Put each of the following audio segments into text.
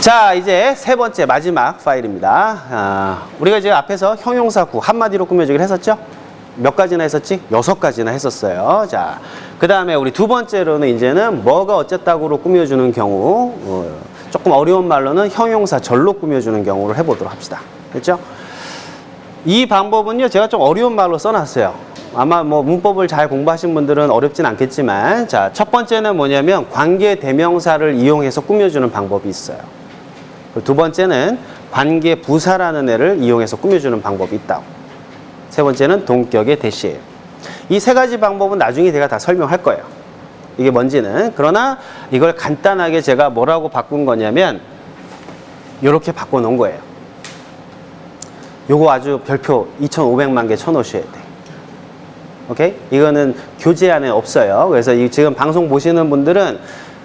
자, 이제 세 번째 마지막 파일입니다. 아, 우리가 이제 앞에서 형용사 구 한마디로 꾸며주기를 했었죠? 몇 가지나 했었지? 여섯 가지나 했었어요. 자, 그 다음에 우리 두 번째로는 이제는 뭐가 어쨌다고로 꾸며주는 경우, 어, 조금 어려운 말로는 형용사 절로 꾸며주는 경우를 해보도록 합시다. 됐죠? 이 방법은요, 제가 좀 어려운 말로 써놨어요. 아마 뭐 문법을 잘 공부하신 분들은 어렵진 않겠지만, 자, 첫 번째는 뭐냐면 관계 대명사를 이용해서 꾸며주는 방법이 있어요. 두 번째는 관계 부사라는 애를 이용해서 꾸며주는 방법이 있다고. 세 번째는 동격의 대시예요. 이 세 가지 방법은 나중에 제가 다 설명할 거예요. 이게 뭔지는. 그러나 이걸 간단하게 제가 뭐라고 바꾼 거냐면, 이렇게 바꿔 놓은 거예요. 요거 아주 별표 2,500만 개 쳐놓으셔야 돼. 오케이? 이거는 교재 안에 없어요. 그래서 이 지금 방송 보시는 분들은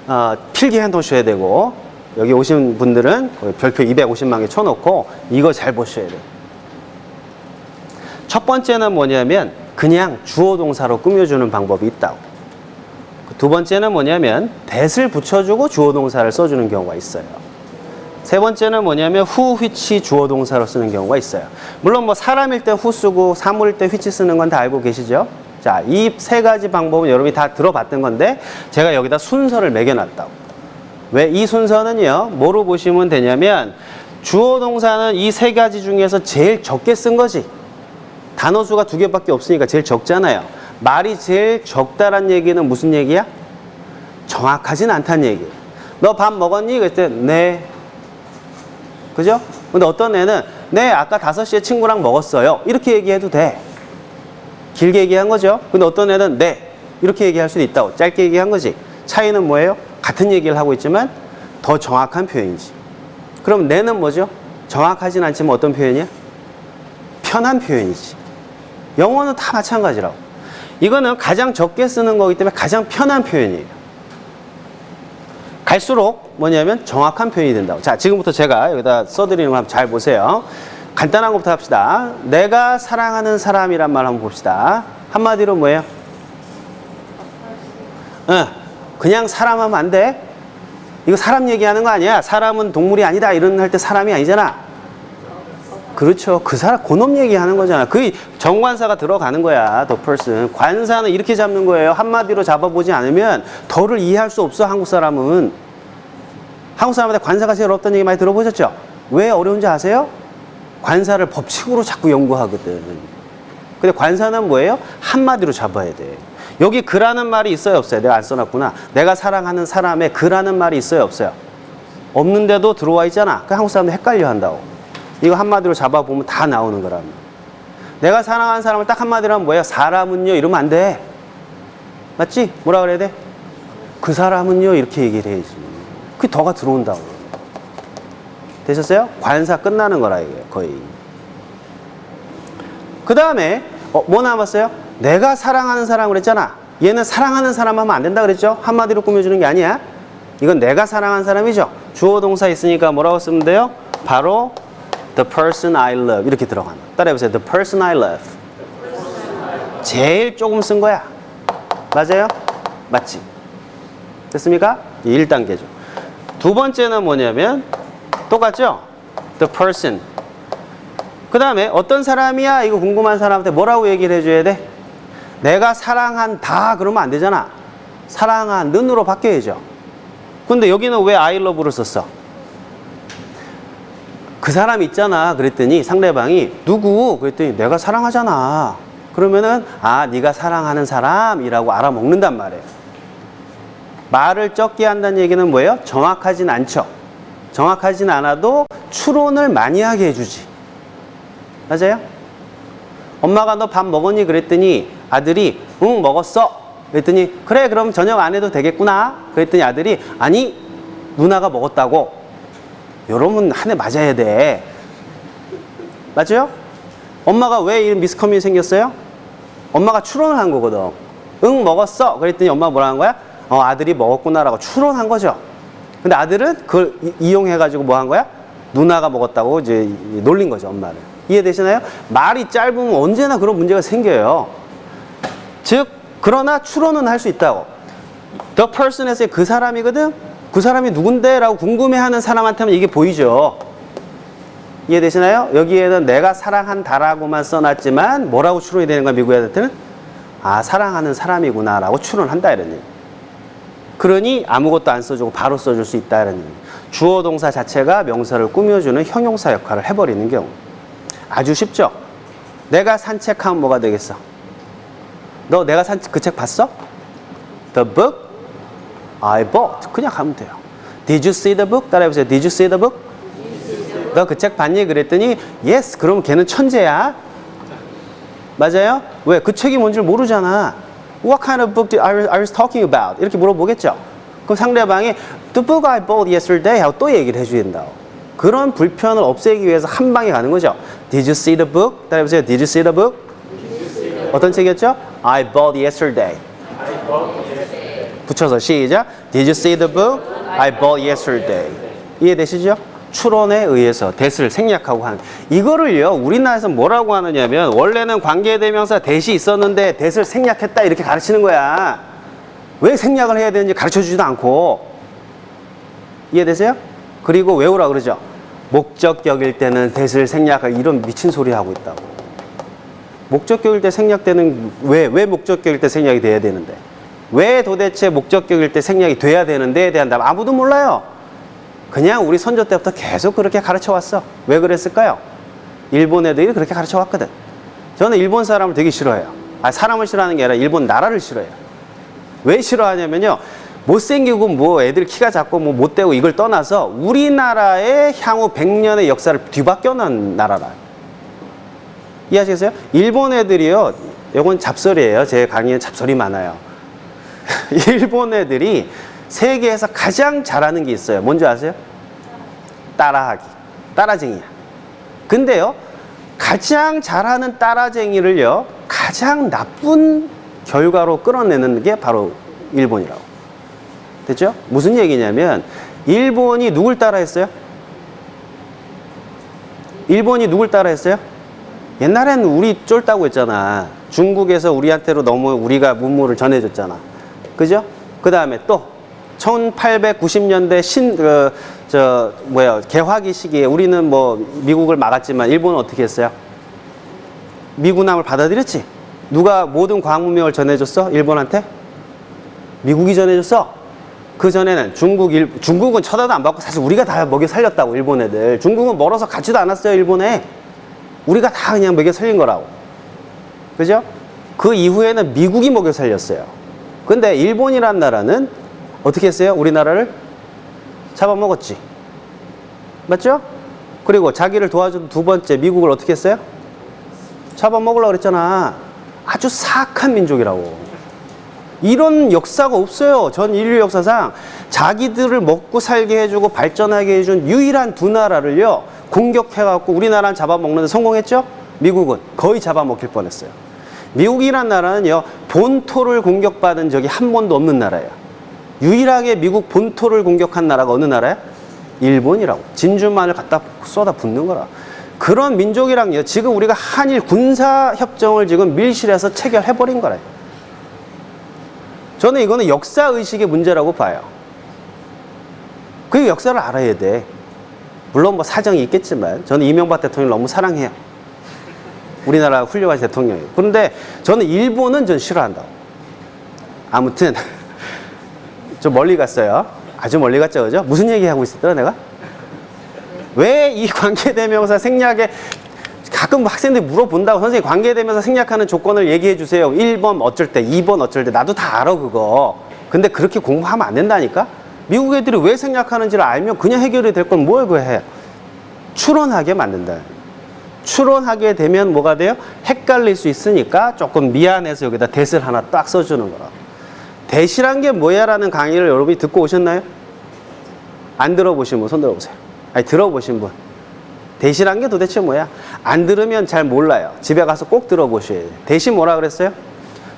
어, 필기 해 놓으셔야 되고 여기 오신 분들은 별표 250만 개 쳐놓고 이거 잘 보셔야 돼요. 첫 번째는 뭐냐면 그냥 주어 동사로 꾸며주는 방법이 있다고. 그두 번째는 뭐냐면 that을 붙여주고 주어 동사를 써주는 경우가 있어요. 세 번째는 뭐냐면 who, which 주어 동사로 쓰는 경우가 있어요. 물론 뭐 사람일 때 who 쓰고 사물일 때 which 쓰는 건 다 알고 계시죠? 자, 이 세 가지 방법은 여러분이 다 들어봤던 건데 제가 여기다 순서를 매겨놨다고. 왜 이 순서는요, 뭐로 보시면 되냐면 주어 동사는 이 세 가지 중에서 제일 적게 쓴 거지. 단어 수가 두 개밖에 없으니까 제일 적잖아요. 말이 제일 적다란 얘기는 무슨 얘기야? 정확하진 않다는 얘기예요. 너밥 먹었니? 그랬더니 네. 그죠? 근데 어떤 애는 네, 아까 5시에 친구랑 먹었어요. 이렇게 얘기해도 돼. 길게 얘기한 거죠. 근데 어떤 애는 네. 이렇게 얘기할 수도 있다고. 짧게 얘기한 거지. 차이는 뭐예요? 같은 얘기를 하고 있지만 더 정확한 표현이지. 그럼 네는 뭐죠? 정확하진 않지만 어떤 표현이야? 편한 표현이지. 영어는 다 마찬가지라고. 이거는 가장 적게 쓰는 거기 때문에 가장 편한 표현이에요. 갈수록 뭐냐면 정확한 표현이 된다고. 자, 지금부터 제가 여기다 써드리는 거 한번 잘 보세요. 간단한 것부터 합시다. 내가 사랑하는 사람이란 말 한번 봅시다. 한마디로 뭐예요? 응, 그냥 사람 하면 안 돼. 이거 사람 얘기하는 거 아니야. 사람은 동물이 아니다. 이런 할 때 사람이 아니잖아. 그렇죠. 그 사람, 그놈 얘기하는 거잖아. 그 정관사가 들어가는 거야. the person. 관사는 이렇게 잡는 거예요. 한마디로 잡아보지 않으면 덜을 이해할 수 없어. 한국 사람은. 한국 사람한테 관사가 제일 어렵다는 얘기 많이 들어보셨죠? 왜 어려운지 아세요? 관사를 법칙으로 자꾸 연구하거든. 근데 관사는 뭐예요? 한마디로 잡아야 돼. 여기 그라는 말이 있어요, 없어요? 내가 안 써놨구나. 내가 사랑하는 사람의 그라는 말이 있어요, 없어요? 없는데도 들어와 있잖아. 그 한국 사람들 헷갈려 한다고. 이거 한마디로 잡아보면 다 나오는 거라면. 내가 사랑하는 사람을 딱 한마디로 하면 뭐야? 사람은요? 이러면 안 돼. 맞지? 뭐라 그래야 돼? 그 사람은요? 이렇게 얘기를 해야지. 그게 더가 들어온다고. 되셨어요? 관사 끝나는 거라, 이게 거의. 그 다음에, 어, 뭐 남았어요? 내가 사랑하는 사람 그랬잖아. 얘는 사랑하는 사람 하면 안 된다 그랬죠? 한마디로 꾸며주는 게 아니야. 이건 내가 사랑하는 사람이죠. 주어 동사 있으니까 뭐라고 쓰면 돼요? 바로 the person I love 이렇게 들어가는. 따라해보세요. the person I love. 제일 조금 쓴 거야. 맞아요? 맞지? 됐습니까? 1단계죠. 두 번째는 뭐냐면 똑같죠? the person. 그 다음에 어떤 사람이야? 이거 궁금한 사람한테 뭐라고 얘기를 해줘야 돼? 내가 사랑한다 그러면 안 되잖아. 사랑한 는으로 바뀌어야죠. 근데 여기는 왜 I love를 썼어? 그 사람 있잖아. 그랬더니 상대방이 누구? 그랬더니 내가 사랑하잖아. 그러면은 아 네가 사랑하는 사람이라고 알아먹는단 말이에요. 말을 적게 한다는 얘기는 뭐예요? 정확하진 않죠. 정확하진 않아도 추론을 많이 하게 해주지. 맞아요? 엄마가 너 밥 먹었니? 그랬더니 아들이 응 먹었어. 그랬더니 그래 그럼 저녁 안 해도 되겠구나. 그랬더니 아들이 아니 누나가 먹었다고. 여러분 한대 맞아야 돼. 맞죠? 엄마가 왜 이런 미스커뮤니 생겼어요? 엄마가 추론을 한 거거든. 응 먹었어. 그랬더니 엄마가 뭐라 한 거야? 어 아들이 먹었구나라고 추론한 거죠. 근데 아들은 그걸 이- 이용해 가지고 뭐 한 거야? 누나가 먹었다고 이제 놀린 거죠 엄마를. 이해되시나요? 말이 짧으면 언제나 그런 문제가 생겨요. 즉 그러나 추론은 할 수 있다고. The person에서의 그 사람이거든. 그 사람이 누군데? 라고 궁금해하는 사람한테는 이게 보이죠. 이해되시나요? 여기에는 내가 사랑한다라고만 써놨지만 뭐라고 추론이 되는 거야, 미국 애들한테는? 아, 사랑하는 사람이구나 라고 추론한다 이런 얘기. 그러니 아무것도 안 써주고 바로 써줄 수 있다 이런 얘기. 주어 동사 자체가 명사를 꾸며주는 형용사 역할을 해버리는 경우. 아주 쉽죠? 내가 산책하면 뭐가 되겠어? 너 내가 산 그 책 봤어? The book I bought. 그냥 가면 돼요. Did you see the book? 따라해보세요. Did you see the book? 너 그 책 봤니? 그랬더니 yes. 그럼 걔는 천재야. 맞아요? 왜? 그 책이 뭔지 모르잖아. What kind of book did I I was talking about? 이렇게 물어보겠죠. 그럼 상대방이 The book I bought yesterday 하고 또 얘기를 해줘야 된다고. 그런 불편을 없애기 위해서 한 방에 가는 거죠. Did you see the book? 따라해보세요. Did you see the book? 어떤 책이었죠? I bought yesterday. 붙여서 시작. Did you see the book? I bought yesterday. 이해되시죠? 추론에 의해서 대를 생략하고 하는 이거를요 우리나라에서 뭐라고 하느냐면 원래는 관계대명사 대시 있었는데 대를 생략했다 이렇게 가르치는 거야 왜 생략을 해야 되는지 가르쳐 주지도 않고 이해되세요? 그리고 외우라 그러죠 목적격일 때는 대를 생략할 이런 미친 소리 하고 있다고 목적격일 때 생략되는 왜 왜 목적격일 때 생략이 돼야 되는데 왜 도대체 목적격일 때 생략이 돼야 되는데에 대한 답 아무도 몰라요. 그냥 우리 선조 때부터 계속 그렇게 가르쳐 왔어. 왜 그랬을까요? 일본 애들이 그렇게 가르쳐 왔거든. 저는 일본 사람을 되게 싫어해요. 아, 사람을 싫어하는 게 아니라 일본 나라를 싫어해요. 왜 싫어하냐면요. 못생기고 뭐 애들 키가 작고 뭐 못되고 이걸 떠나서 우리나라의 향후 100년의 역사를 뒤바뀌어 놓은 나라라. 이해하시겠어요? 일본 애들이요. 이건 잡설이에요. 제 강의엔 잡설이 많아요. 일본 애들이 세계에서 가장 잘하는 게 있어요. 뭔지 아세요? 따라하기. 따라쟁이야. 근데요, 가장 잘하는 따라쟁이를요, 가장 나쁜 결과로 끌어내는 게 바로 일본이라고. 됐죠? 무슨 얘기냐면, 일본이 누굴 따라했어요? 일본이 누굴 따라했어요? 옛날엔 우리 쫄다고 했잖아. 중국에서 우리한테로 너무 우리가 문물을 전해줬잖아. 그죠? 그 다음에 또 1890년대 신, 그, 저, 뭐야, 개화기 시기에 우리는 뭐 미국을 막았지만 일본은 어떻게 했어요? 미군함을 받아들였지? 누가 모든 광문명을 전해줬어? 일본한테? 미국이 전해줬어? 그 전에는 중국, 일, 중국은 쳐다도 안 받고 사실 우리가 다 먹여 살렸다고, 일본 애들. 중국은 멀어서 가지도 않았어요, 일본에. 우리가 다 그냥 먹여 살린 거라고. 그죠? 그 이후에는 미국이 먹여 살렸어요. 근데 일본이란 나라는 어떻게 했어요? 우리나라를 잡아먹었지. 맞죠? 그리고 자기를 도와준 두 번째 미국을 어떻게 했어요? 잡아먹으려고 그랬잖아. 아주 사악한 민족이라고. 이런 역사가 없어요. 전 인류 역사상 자기들을 먹고 살게 해주고 발전하게 해준 유일한 두 나라를요, 공격해갖고 우리나라는 잡아먹는데 성공했죠? 미국은 거의 잡아먹힐 뻔했어요. 미국이란 나라는요, 본토를 공격받은 적이 한 번도 없는 나라예요. 유일하게 미국 본토를 공격한 나라가 어느 나라야? 일본이라고. 진주만을 갖다 쏟아 붓는 거라. 그런 민족이랑요, 지금 우리가 한일 군사협정을 지금 밀실에서 체결해버린 거래요. 저는 이거는 역사의식의 문제라고 봐요. 그 역사를 알아야 돼. 물론 뭐 사정이 있겠지만, 저는 이명박 대통령 너무 사랑해요. 우리나라 훌륭한 대통령이에요. 그런데 저는 일본은 전 싫어한다고. 아무튼, 좀 멀리 갔어요. 아주 멀리 갔죠, 그죠? 무슨 얘기 하고 있었더라, 내가? 왜 이 관계대명사 생략에 가끔 학생들이 물어본다고 선생님 관계대명사 생략하는 조건을 얘기해 주세요. 1번 어쩔 때, 2번 어쩔 때. 나도 다 알아, 그거. 근데 그렇게 공부하면 안 된다니까? 미국 애들이 왜 생략하는지를 알면 그냥 해결이 될 건 뭘 그 해? 추론하게 만든다. 추론하게 되면 뭐가 돼요? 헷갈릴 수 있으니까 조금 미안해서 여기다 대을 하나 딱 써주는 거라. 대시란 게 뭐야라는 강의를 여러분이 듣고 오셨나요? 안 들어보신 분 손 들어보세요. 아니 들어보신 분. 대시란 게 도대체 뭐야? 안 들으면 잘 몰라요. 집에 가서 꼭 들어보셔야 돼요. 대시 뭐라 그랬어요?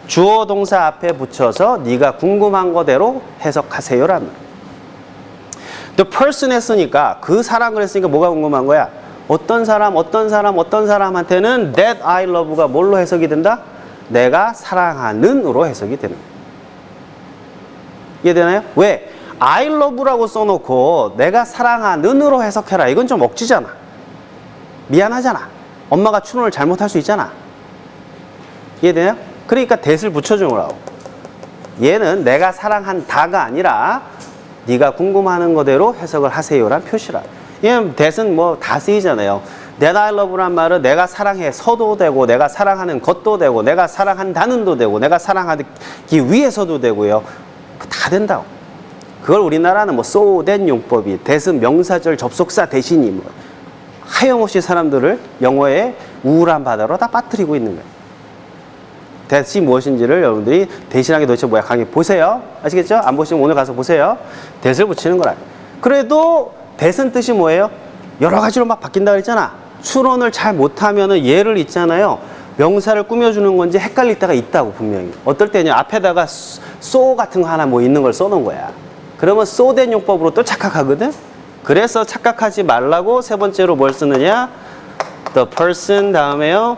주어 동사 앞에 붙여서 네가 궁금한 거대로 해석하세요라는. The person 했으니까 그 사람을 했으니까 뭐가 궁금한 거야? 어떤 사람, 어떤 사람, 어떤 사람한테는 that I love가 뭘로 해석이 된다? 내가 사랑하는으로 해석이 되는 거예요. 이해되나요? 왜? I love라고 써놓고 내가 사랑하는으로 해석해라. 이건 좀 억지잖아. 미안하잖아. 엄마가 추론을 잘못할 수 있잖아. 이해되나요? 그러니까 that을 붙여주라고. 얘는 내가 사랑한다가 아니라 네가 궁금하는 거대로 해석을 하세요란 표시라. 얘는 that은 뭐다 쓰이잖아요. that I love란 말은 내가 사랑해 서도 되고 내가 사랑하는 것도 되고 내가 사랑한다는도 되고 내가 사랑하기 위해서도 되고요. 다 된다고. 그걸 우리나라는 뭐 that 용법이 that은 명사절 접속사 대신이 뭐 하염없이 사람들을 영어의 우울한 바다로 다 빠뜨리고 있는 거예요. That이 무엇인지를 여러분들이 대신하게 도대체 뭐야 강의 보세요. 아시겠죠? 안 보시면 오늘 가서 보세요. that을 붙이는 거라. 그래도 that은 뜻이 뭐예요? 여러 가지로 막 바뀐다 그랬잖아. 추론을 잘 못하면은 예를 있잖아요. 명사를 꾸며주는 건지 헷갈릴 때가 있다고 분명히. 어떨 때냐 앞에다가 so 같은 거 하나 뭐 있는 걸 써놓은 거야. 그러면 that 용법으로 또 착각하거든. 그래서 착각하지 말라고 세 번째로 뭘 쓰느냐? the person 다음에요.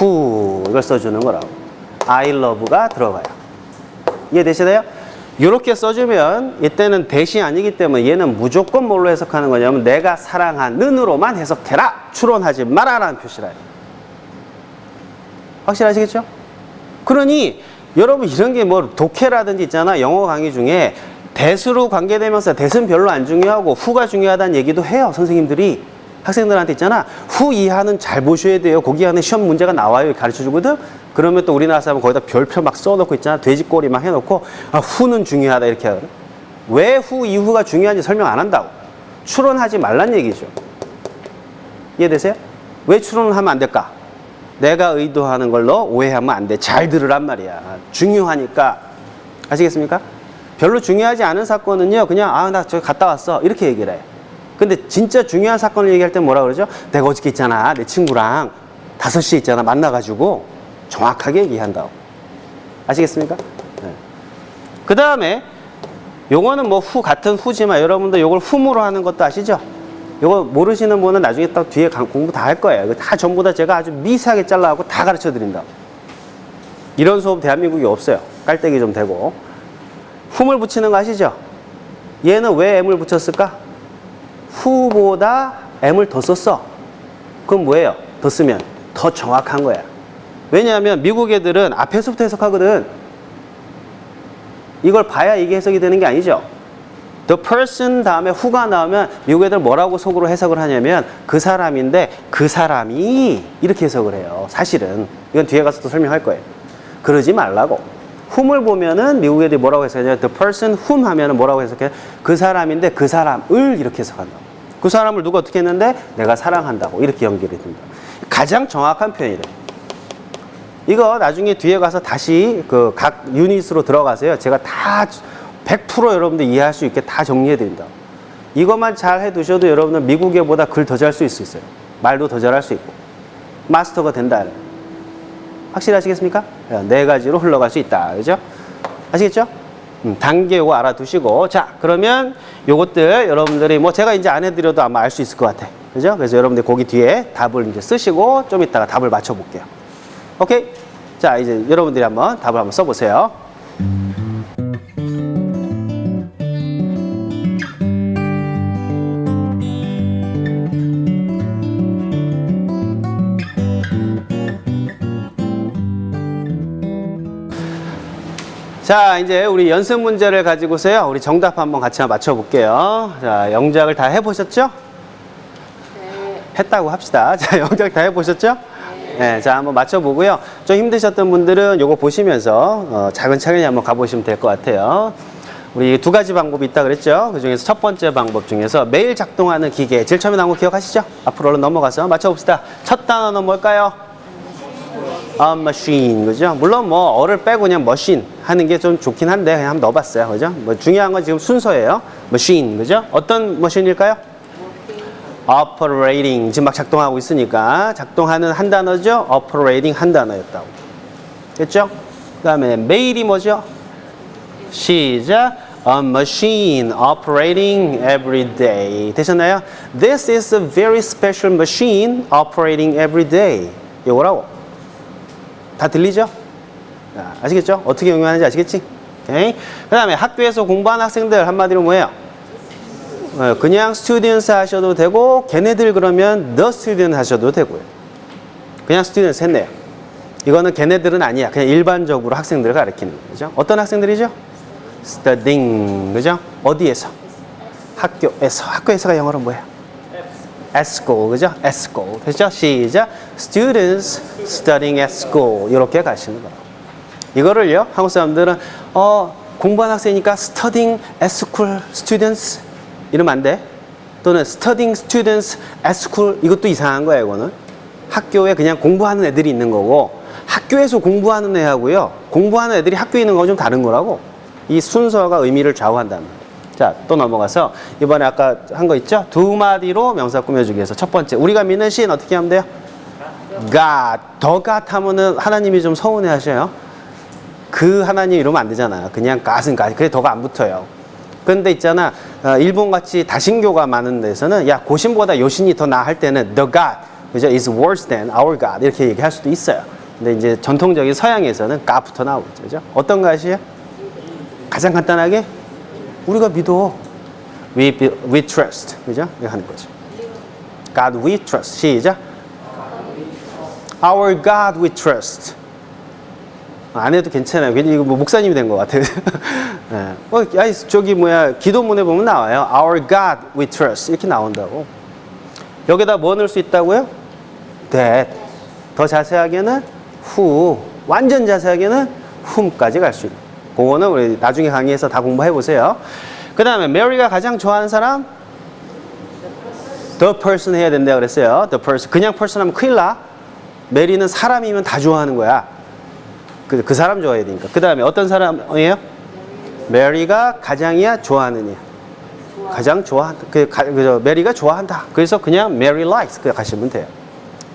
Who 이걸 써주는 거라고. I love가 들어가요. 이해되시나요? 이렇게 써주면 이때는 대시 아니기 때문에 얘는 무조건 뭘로 해석하는 거냐면 내가 사랑하는으로만 해석해라. 추론하지 마라라는 표시라요. 확실하시겠죠? 그러니 여러분 이런 게 뭐 독해라든지 있잖아 영어 강의 중에 대수로 관계되면서 대수는 별로 안 중요하고 후가 중요하다는 얘기도 해요 선생님들이 학생들한테 있잖아 후 이하는 잘 보셔야 돼요 거기 안에 시험 문제가 나와요 가르쳐 주거든 그러면 또 우리나라 사람은 거기다 별표 막 써놓고 있잖아 돼지꼬리 막 해놓고 아, 후는 중요하다 이렇게 하거든 왜 후 이후가 중요한지 설명 안 한다고 추론하지 말란 얘기죠 이해되세요? 왜 추론을 하면 안 될까? 내가 의도하는 걸로 오해하면 안 돼. 잘 들으란 말이야. 중요하니까. 아시겠습니까? 별로 중요하지 않은 사건은요, 그냥, 아, 나 저기 갔다 왔어. 이렇게 얘기를 해. 근데 진짜 중요한 사건을 얘기할 때 뭐라 그러죠? 내가 어저께 있잖아. 내 친구랑 5시에 있잖아. 만나가지고 정확하게 얘기한다고. 아시겠습니까? 네. 그 다음에 요거는 뭐 후 같은 후지만 여러분들 요걸 훔으로 하는 것도 아시죠? 요거 모르시는 분은 나중에 딱 뒤에 강- 공부 다 할 거예요. 다 전부 다 제가 아주 미세하게 잘라갖고 다 가르쳐 드린다. 이런 수업 대한민국에 없어요. 깔때기 좀 되고. 훔을 붙이는 거 아시죠? 얘는 왜 M을 붙였을까? 후보다 M을 더 썼어. 그럼 뭐예요? 더 쓰면 더 정확한 거야. 왜냐하면 미국 애들은 앞에서부터 해석하거든. 이걸 봐야 이게 해석이 되는 게 아니죠. The person 다음에 who가 나오면 미국 애들 뭐라고 속으로 해석을 하냐면 그 사람인데 그 사람이 이렇게 해석을 해요. 사실은 이건 뒤에 가서 또 설명할 거예요. 그러지 말라고. whom을 보면은 미국 애들이 뭐라고 해석하냐면 the person whom 하면은 뭐라고 해석해? 그 사람인데 그 사람을 이렇게 해석한다. 그 사람을 누가 어떻게 했는데 내가 사랑한다고 이렇게 연결이 된다. 가장 정확한 표현이래. 이거 나중에 뒤에 가서 다시 그 각 유닛으로 들어가세요. 제가 다 100% 여러분들 이해할 수 있게 다 정리해 드린다. 이것만 잘 해두셔도 여러분들 미국 애보다 글 더잘수 있어요. 말도 더 잘할 수 있고 마스터가 된다. 확실하시겠습니까? 네 가지로 흘러갈 수 있다. 그죠? 아시겠죠? 음, 단계 요거 알아두시고 자 그러면 요것들 여러분들이 뭐 제가 이제 안 해드려도 아마 알 수 있을 것 같아. 그죠? 그래서 여러분들 거기 뒤에 답을 이제 쓰시고 좀 이따가 답을 맞춰 볼게요. 오케이? 자, 이제 여러분들이 한번 답을 한번 써보세요. 자, 이제 우리 연습 문제를 가지고서요. 우리 정답 한번 같이 한번 맞춰 볼게요. 자, 영작을 다 해보셨죠? 했다고 합시다. 자, 영작 다 해보셨죠? 네. 자, 한번 맞춰보고요. 좀 힘드셨던 분들은 요거 보시면서 어, 차근차근히 한번 가보시면 될 것 같아요. 우리 두 가지 방법이 있다 그랬죠? 그 중에서 첫 번째 방법 중에서 매일 작동하는 기계. 제일 처음에 나온 거 기억하시죠? 앞으로 얼른 넘어가서 맞춰봅시다. 첫 단어는 뭘까요? 아, machine, 그죠? 물론 뭐, 어를 빼고 그냥 machine 하는 게 좀 좋긴 한데, 그냥 한번 넣어봤어요. 그죠? 뭐, 중요한 건 지금 순서예요. machine, 그죠? 어떤 machine일까요? operating. 지금 막 작동하고 있으니까, 작동하는 한 단어죠? operating 한 단어였다고. 됐죠? 그 다음에, 매일이 뭐죠? 시작. A machine operating every day. 되셨나요? This is a very special machine operating every day. 요거라고. 다 들리죠? 자, 아시겠죠? 어떻게 응용하는지 아시겠지? 그 다음에 학교에서 공부하는 학생들 한마디로 뭐예요? 어, 그냥 students 하셔도 되고 걔네들 그러면 the student 하셔도 되고요. 그냥 students 했네요. 이거는 걔네들은 아니야. 그냥 일반적으로 학생들을 가리키는 거죠. 어떤 학생들이죠? studying. 그죠? 어디에서? 학교에서. 학교에서가 영어로 뭐예요? at school. 그죠? at school. 됐죠? 시작. Students studying at school. 이렇게 가시는 거예요. 이거를요, 한국 사람들은, 어, 공부하는 학생이니까 studying at school students. 이러면 안 돼. 또는 studying students at school. 이것도 이상한 거예요, 이거는. 학교에 그냥 공부하는 애들이 있는 거고, 학교에서 공부하는 애하고요, 공부하는 애들이 학교에 있는 거는 좀 다른 거라고. 이 순서가 의미를 좌우한다는. 자, 또 넘어가서, 이번에 아까 한 거 있죠? 두 마디로 명사 꾸며주기 위해서 첫 번째. 우리가 믿는 시인 어떻게 하면 돼요? God. 더 God 하면은 하나님이 좀 서운해 하셔요. 그 하나님 이러면 안 되잖아. 그냥 갓은 갓. 그래 더가 안 붙어요. 근데 있잖아. 어, 일본 같이 다신교가 많은 데서는 야 고신보다 요신이 더 나을 때는 the God 그죠? is worse than our God 이렇게 얘기할 수도 있어요. 근데 이제 전통적인 서양에서는 God부터 나오죠. 그죠? 어떤 것이에요? 가장 간단하게 우리가 믿어. We, we trust. 그죠? 이렇게 하는 거죠. God we trust. 시작. Our God we trust. 안 해도 괜찮아요. 괜히 이거 뭐 목사님이 된 것 같아요. 예. 어, 아이, 저기 뭐야 기도문에 보면 나와요. Our God we trust 이렇게 나온다고. 여기다 뭐 넣을 수 있다고요? That. 더 자세하게는 who. 완전 자세하게는 whom까지 갈 수 있는. 그거는 우리 나중에 강의에서 다 공부해 보세요. 그 다음에 메리가 가장 좋아하는 사람? The person 해야 된다 그랬어요. The person. 그냥 person 하면 큰일 나. 메리는 사람이면 다 좋아하는 거야. 그, 그 사람 좋아해야 되니까. 그 다음에 어떤 사람이에요? 메리가 가장이야, 좋아하느냐? 가장 좋아한다. 그, 가, 그저 메리가 좋아한다. 그래서 그냥 Mary likes. 그 가시면 돼요.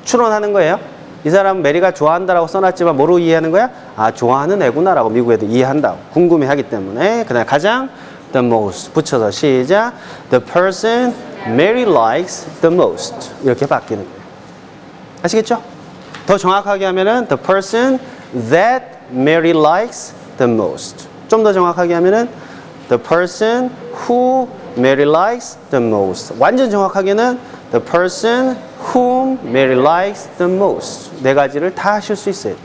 추론하는 거예요. 이 사람 메리가 좋아한다라고 써놨지만 뭐로 이해하는 거야? 아, 좋아하는 애구나라고 미국 애들 이해한다고. 궁금해 하기 때문에. 그 다음에 가장 the most 붙여서 시작. The person Mary likes the most. 이렇게 바뀌는 거예요. 아시겠죠? 더 정확하게 하면은 the person that Mary likes the most. 좀 더 정확하게 하면은 the person who Mary likes the most. 완전 정확하게는 the person whom Mary likes the most. 네 가지를 다 하실 수 있어요.